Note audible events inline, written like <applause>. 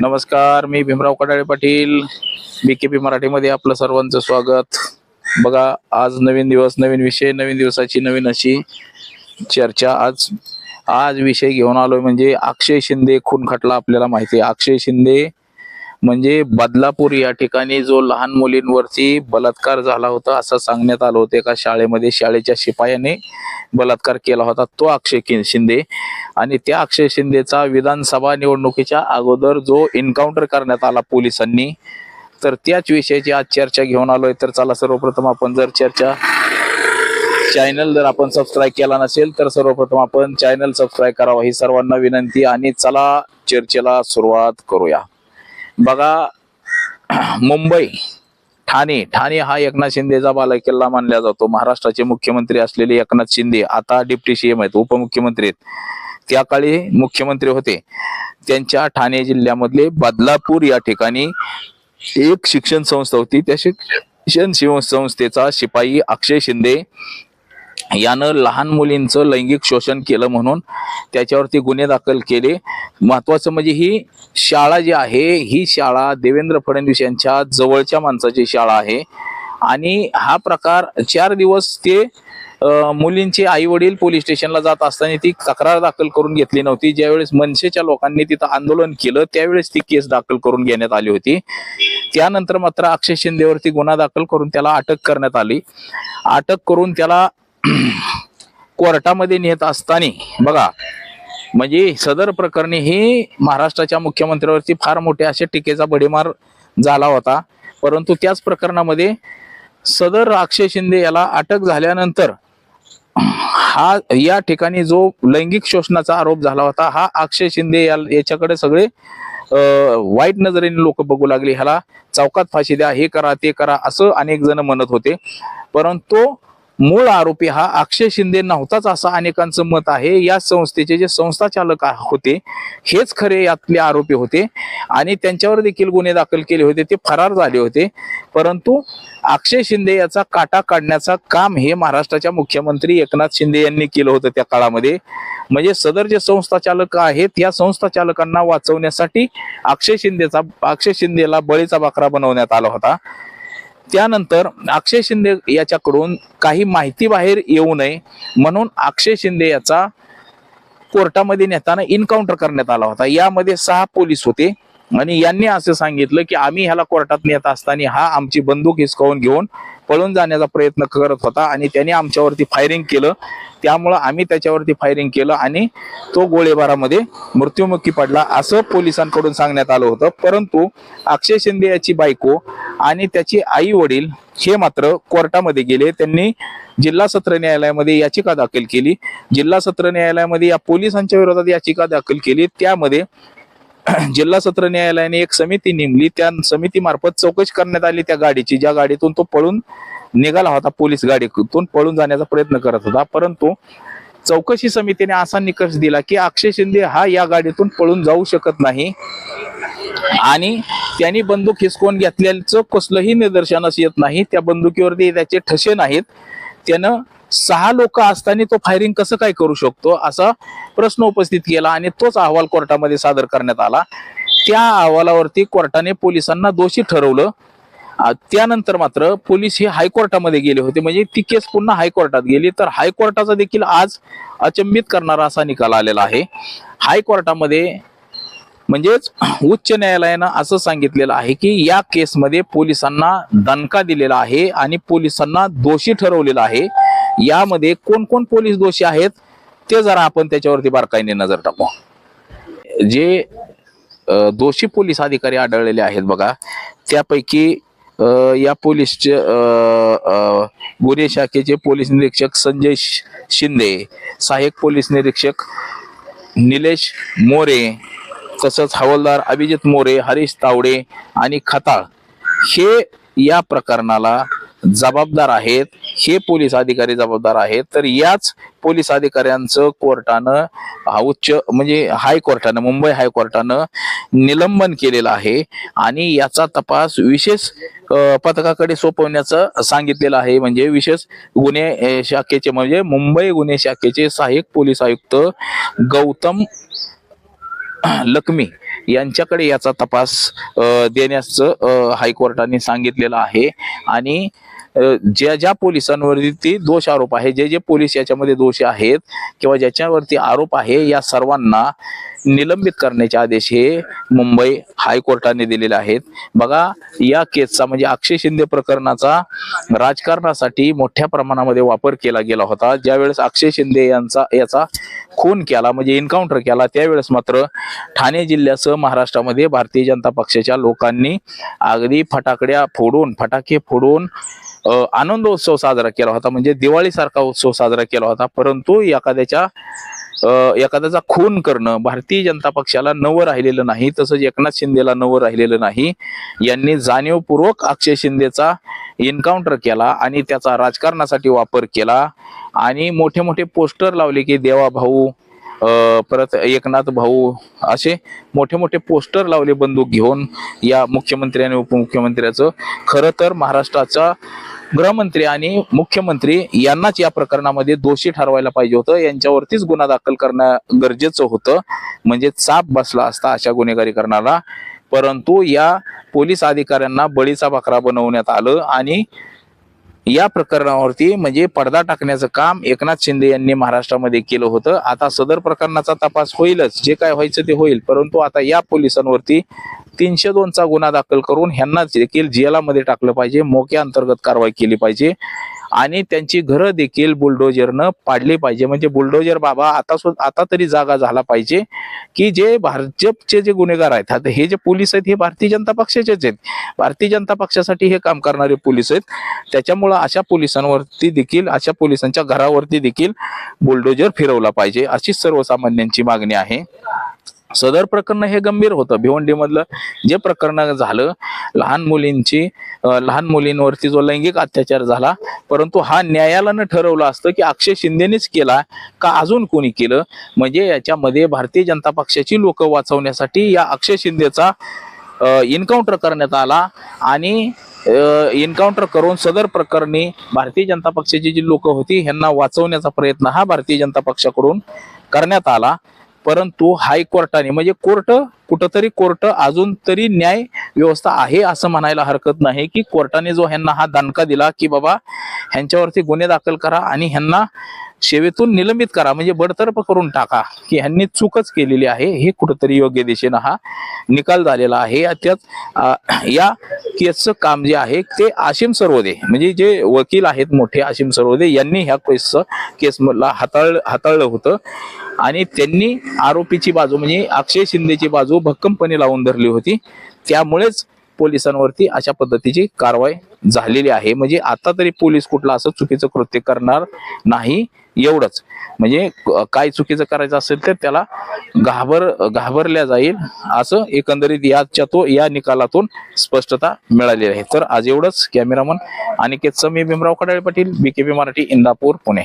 नमस्कार मी Bhimrao Kadale Patil. B K P मराठीमध्ये आपलं सर्वांचं स्वागत. बघा आज नवीन दिवस नवीन विषय नवीन दिवसाची नवीन अशी चर्चा. आज आज विषय घेऊन आलोय म्हणजे अक्षय शिंदे खून खटला आपल्याला माहिती आहे. अक्षय शिंदे म्हणजे बदलापूर या ठिकाणी जो लहान मुलींवरती बलात्कार झाला होता असं सांगण्यात आलं होतं. एका शाळेमध्ये शाळेच्या शिपायाने बलात्कार केला होता तो अक्षय शिंदे. आणि त्या अक्षय शिंदेचा विधानसभा निवडणुकीच्या अगोदर जो एन्काउंटर करण्यात आला पोलिसांनी तर त्याच विषयाची आज चर्चा घेऊन आलोय. तर चला सर्वप्रथम आपण जर चर्चा चॅनल जर आपण सबस्क्राईब केला नसेल तर सर्वप्रथम आपण चॅनल सबस्क्राईब करावा. ही सर्वांना विनंती आणि चला चर्चेला सुरुवात करूया. बघा मुंबई ठाणे. ठाणे हा एकनाथ शिंदेचा बालाकिल्ला मानला जातो. महाराष्ट्राचे मुख्यमंत्री असलेले एकनाथ शिंदे आता डिप्टी सीएम आहेत उपमुख्यमंत्री आहेत. त्या काळी मुख्यमंत्री होते. त्यांच्या ठाणे जिल्ह्यामधले बदलापूर या ठिकाणी एक शिक्षण संस्था होती. त्या शिक्षण शिव- संस्थेचा शिपाई अक्षय शिंदे यानं लहान मुलींचं लैंगिक शोषण केलं म्हणून त्याच्यावरती गुन्हे दाखल केले. महत्वाचं म्हणजे ही शाळा जी आहे ही शाळा देवेंद्र फडणवीस यांच्या जवळच्या माणसाची शाळा आहे. आणि हा प्रकार चार दिवस ते मुलींचे आई वडील पोलीस स्टेशनला जात असताना ती तक्रार दाखल करून घेतली नव्हती. ज्यावेळेस मनसेच्या लोकांनी तिथं आंदोलन केलं त्यावेळेस ती केस दाखल करून घेण्यात आली होती. त्यानंतर मात्र अक्षय शिंदेवरती गुन्हा दाखल करून त्याला अटक करण्यात आली. अटक करून त्याला <clears throat> कोर्टामध्ये नेत असताना बघा म्हणजे सदर प्रकरणी ही महाराष्ट्राच्या मुख्यमंत्र्यावरती फार मोठ्या अशा टीकेचा बडीमार झाला होता. परंतु त्याच प्रकरणामध्ये सदर अक्षय शिंदे याला अटक झाल्यानंतर हा या ठिकाणी जो लैंगिक शोषणाचा आरोप झाला होता हा अक्षय शिंदे याच्याकडे सगळे वाईट नजरेने लोक बघू लागले. ह्याला चौकात फाशी द्या हे करा ते करा असं अनेक जण म्हणत होते. परंतु मूळ आरोपी हा अक्षय शिंदे नव्हताच असं अनेकांचं मत आहे. या संस्थेचे जे संस्थाचालक चालक होते हेच खरे यातले आरोपी होते. आणि त्यांच्यावर देखील गुन्हे दाखल केले होते ते फरार झाले होते. परंतु अक्षय शिंदे याचा काटा काढण्याचा काम हे महाराष्ट्राच्या मुख्यमंत्री एकनाथ शिंदे यांनी केलं होतं त्या काळामध्ये. म्हणजे सदर जे संस्थाचालक आहेत या संस्थाचालकांना वाचवण्यासाठी अक्षय शिंदेचा अक्षय शिंदेला बळीचा बाकरा बनवण्यात आला होता. त्यानंतर अक्षय शिंदे याच्याकडून काही माहिती बाहेर येऊ नये म्हणून अक्षय शिंदे याचा कोर्टामध्ये नेताना इन्काउंटर करण्यात आला होता. यामध्ये सहा पोलीस होते. आणि यांनी असं सांगितलं की आम्ही ह्याला कोर्टात नेत असताना हा आमची बंदूक हिसकावून घेऊन पळून जाण्याचा प्रयत्न करत होता आणि त्याने आमच्यावरती फायरिंग केलं. त्यामुळं आम्ही त्याच्यावरती फायरिंग केलं आणि तो गोळीबारामध्ये मृत्युमुखी पडला असं पोलिसांकडून सांगण्यात आलं होतं. परंतु अक्षय शिंदे याची बायको आणि त्याचे आई वडील हे मात्र कोर्टामध्ये गेले. त्यांनी जिल्हा सत्र न्यायालयामध्ये याचिका दाखल केली. जिल्हा सत्र न्यायालयामध्ये या पोलिसांच्या विरोधात याचिका दाखल केली. त्यामध्ये <clears throat> जिल्हा सत्र न्यायालयाने एक समिती नेमली. त्या समितीमार्फत चौकशी करण्यात आली त्या गाडीची ज्या गाडीतून तो पळून निघाला होता पोलीस गाडीतून पळून जाण्याचा प्रयत्न करत होता. परंतु चौकशी समितीने असा निकष दिला की अक्षय शिंदे हा या गाडीतून पळून जाऊ शकत नाही आणि त्यांनी बंदूक हिसकवून घेतल्याचं कसलंही निदर्शनास येत नाही. त्या बंदुकीवरती त्याचे ठसे नाहीत. त्यानं सहा लोक असताना तो फायरिंग कसं काय करू शकतो असा प्रश्न उपस्थित केला आणि तोच अहवाल कोर्टामध्ये सादर करण्यात आला. त्या अहवालावरती कोर्टाने पोलिसांना दोषी ठरवलं. त्यानंतर मात्र पोलीस हे हायकोर्टामध्ये गेले होते. म्हणजे ती केस पुन्हा हायकोर्टात गेली. तर हायकोर्टाचा देखील आज अचंबित करणारा असा निकाल आलेला आहे. हायकोर्टामध्ये म्हणजेच उच्च न्यायालयानं असं सांगितलेलं आहे की या केसमध्ये पोलिसांना दणका दिलेला आहे आणि पोलिसांना दोषी ठरवलेला आहे. यामध्ये कोण कोण पोलीस दोषी आहेत ते जरा आपण त्याच्यावरती बारकाईने नजर टाकू. जे दोषी पोलीस अधिकारी आढळलेले आहेत बघा त्यापैकी या पोलीसचे गुन्हे शाखेचे पोलीस निरीक्षक संजय शिंदे सहाय्यक पोलीस निरीक्षक निलेश मोरे तसंच हवालदार अभिजित मोरे हरीश तावडे आणि खताळ हे या प्रकरणाला जबाबदार आहेत. हे पोलीस अधिकारी जबाबदार आहेत. तर याच पोलीस अधिकाऱ्यांचं कोर्टानं हा उच्च म्हणजे हायकोर्टानं मुंबई हायकोर्टानं निलंबन केलेलं आहे आणि याचा तपास विशेष पथकाकडे सोपवण्याचं सांगितलेलं आहे. म्हणजे विशेष गुन्हे शाखेचे म्हणजे मुंबई गुन्हे शाखेचे सहाय्यक पोलीस आयुक्त गौतम <clears throat> लक्ष्मी यांच्याकडे याचा तपास देण्याचं हायकोर्टाने सांगितलेलं आहे. आणि ज्या ज्या पोलिसांवरती दोष आरोप आहे जे जे पोलीस याच्यामध्ये दोषी आहेत किंवा ज्याच्यावरती आरोप आहे या सर्वांना निलंबित करण्याचे आदेश हे मुंबई हायकोर्टाने दिलेले आहेत. बघा या केसचा म्हणजे अक्षय शिंदे प्रकरणाचा राजकारणासाठी मोठ्या प्रमाणामध्ये वापर केला गेला होता. ज्यावेळेस अक्षय शिंदे यांचा याचा खून केला म्हणजे एन्काउंटर केला त्यावेळेस मात्र ठाणे जिल्ह्यासह महाराष्ट्रामध्ये भारतीय जनता पक्षाच्या लोकांनी अगदी फटाकड्या फोडून फटाके फोडून आनंदोत्सव साजरा केला होता म्हणजे दिवाळीसारखा उत्सव साजरा केला होता परंतु एखाद्याच्या एखाद्याचा खून करणं भारतीय जनता पक्षाला नवं राहिलेलं नाही तसंच एकनाथ शिंदेला नवं राहिलेलं नाही यांनी जाणीवपूर्वक अक्षय शिंदेचा एन्काउंटर केला आणि त्याचा राजकारणासाठी वापर केला आणि मोठे मोठे पोस्टर लावले की देवा भाऊ परत एकनाथ भाऊ असे मोठे मोठे पोस्टर लावले बंदूक घेऊन या मुख्यमंत्री आणि उपमुख्यमंत्र्याचं. खरं तर महाराष्ट्राचा गृहमंत्री आणि मुख्यमंत्री यांनाच या प्रकरणामध्ये दोषी ठरवायला पाहिजे होतं. यांच्यावरतीच गुन्हा दाखल करणं गरजेचं होतं. म्हणजे चाप बसला असता अशा गुन्हेगारी करणारा. परंतु या पोलीस अधिकाऱ्यांना बळीचा बकरा बनवण्यात आलं आणि या प्रकरणावरती म्हणजे पडदा टाकण्याचं काम एकनाथ शिंदे यांनी महाराष्ट्रामध्ये केलं होतं. आता सदर प्रकरणाचा तपास होईलच. जे काय व्हायचं ते होईल. परंतु आता या पोलिसांवरती तीनशे दोनचा गुन्हा दाखल करून ह्यांना देखील जेलामध्ये टाकलं पाहिजे. मोक्या अंतर्गत कारवाई केली पाहिजे. आणि त्यांची घरं देखील बुलडोजरनं पाडली पाहिजे. म्हणजे बुलडोजर बाबा आता आता तरी जागा झाला पाहिजे की जे भाजपचे जे गुन्हेगार आहेत आता हे जे पोलीस आहेत हे भारतीय जनता पक्षाचेच आहेत. भारतीय जनता पक्षासाठी हे काम करणारे पोलीस आहेत. त्याच्यामुळं अशा पोलिसांवरती देखील अशा पोलिसांच्या घरावरती देखील बुलडोजर फिरवला पाहिजे अशी सर्वसामान्यांची मागणी आहे. सदर प्रकरण हे गंभीर होतं. भिवंडीमधलं जे प्रकरण झालं लहान मुलींची लहान मुलींवरती जो लैंगिक अत्याचार झाला परंतु हा न्यायालयानं ठरवलं असतं की अक्षय शिंदेनेच केला का अजून कोणी केलं? म्हणजे याच्यामध्ये भारतीय जनता पक्षाची लोक वाचवण्यासाठी या अक्षय शिंदेचा इन्काउंटर करण्यात आला आणि एन्काउंटर करून सदर प्रकरणी भारतीय जनता पक्षाची जी लोक होती ह्यांना वाचवण्याचा प्रयत्न हा भारतीय जनता पक्षाकडून करण्यात आला. परंतु हायकोर्टाने म्हणजे कोर्ट कुठंतरी कोर्ट अजून तरी न्याय व्यवस्था आहे असं म्हणायला हरकत नाही की कोर्टाने जो ह्यांना हा दणका दिला की बाबा ह्यांच्यावरती गुन्हे दाखल करा आणि ह्यांना सेवेतून निलंबित करा. म्हणजे बडतर्फ करून टाका की ह्यांनी चूकच केलेली आहे. हे कुठंतरी योग्य दिशेनं हा निकाल झालेला आहे. त्यात या केसचं काम जे आहे ते आशिम सर्वदे म्हणजे जे वकील आहेत मोठे आशिम सर्वदे यांनी ह्या केसचं केसला हाताळ हाताळलं होतं. आणि त्यांनी आरोपीची बाजू म्हणजे अक्षय शिंदेची बाजू भक्कमपणे लावून धरली होती. त्यामुळेच पोलिसांवरती अशा पद्धतीची कारवाई झालेली आहे. म्हणजे आता तरी पोलीस कुठलं असं चुकीचं कृत्य करणार नाही एवढंच. म्हणजे काय चुकीचं करायचं असेल तर त्याला घाबर घाबरल्या जाईल असं एकंदरीत याच्या तो या निकालातून स्पष्टता मिळालेली आहे. तर आज एवढंच. Cameraman Aniket Sami Bhimrao Khadale Patil BKB Marathi Indapur Pune.